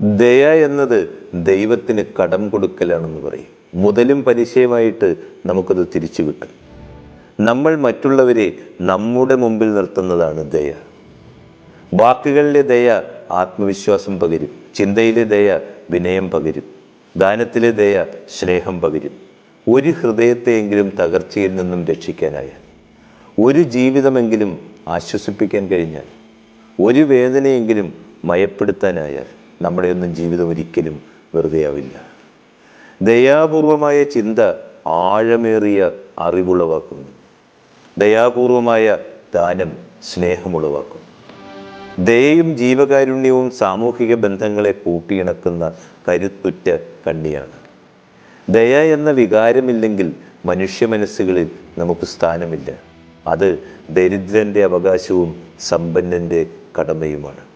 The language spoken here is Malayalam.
ദയ എന്നത് ദൈവത്തിന് കടം കൊടുക്കലാണെന്ന് പറയും. മുതലും പലിശയുമായിട്ട് നമുക്കത് തിരിച്ചു കിട്ടും. നമ്മൾ മറ്റുള്ളവരെ നമ്മുടെ മുമ്പിൽ നിർത്തുന്നതാണ് ദയ. വാക്കുകളിലെ ദയ ആത്മവിശ്വാസം പകരും. ചിന്തയിലെ ദയ വിനയം പകരും. ദാനത്തിലെ ദയ സ്നേഹം പകരും. ഒരു ഹൃദയത്തെയെങ്കിലും തകർച്ചയിൽ നിന്നും രക്ഷിക്കാനായാൽ ഒരു ജീവിതമെങ്കിലും ആശ്വസിപ്പിക്കാൻ കഴിഞ്ഞാൽ ഒരു വേദനയെങ്കിലും മയപ്പെടുത്താനായാൽ നമ്മുടെയൊന്നും ജീവിതം ഒരിക്കലും വെറുതെയാവില്ല ദയാപൂർവമായ ചിന്ത ആഴമേറിയ അറിവുളവാക്കുന്നു. ദയാപൂർവമായ ദാനം സ്നേഹമുളവാക്കും ദയയും ജീവകാരുണ്യവും സാമൂഹിക ബന്ധങ്ങളെ കൂട്ടിയിണക്കുന്ന കരുത്തുറ്റ കണ്ണിയാണ്. ദയ എന്ന വികാരമില്ലെങ്കിൽ മനുഷ്യ മനസ്സുകളിൽ നമുക്ക് സ്ഥാനമില്ല. അത് ദരിദ്രന്റെ അവകാശവും സമ്പന്നന്റെ കടമയുമാണ്.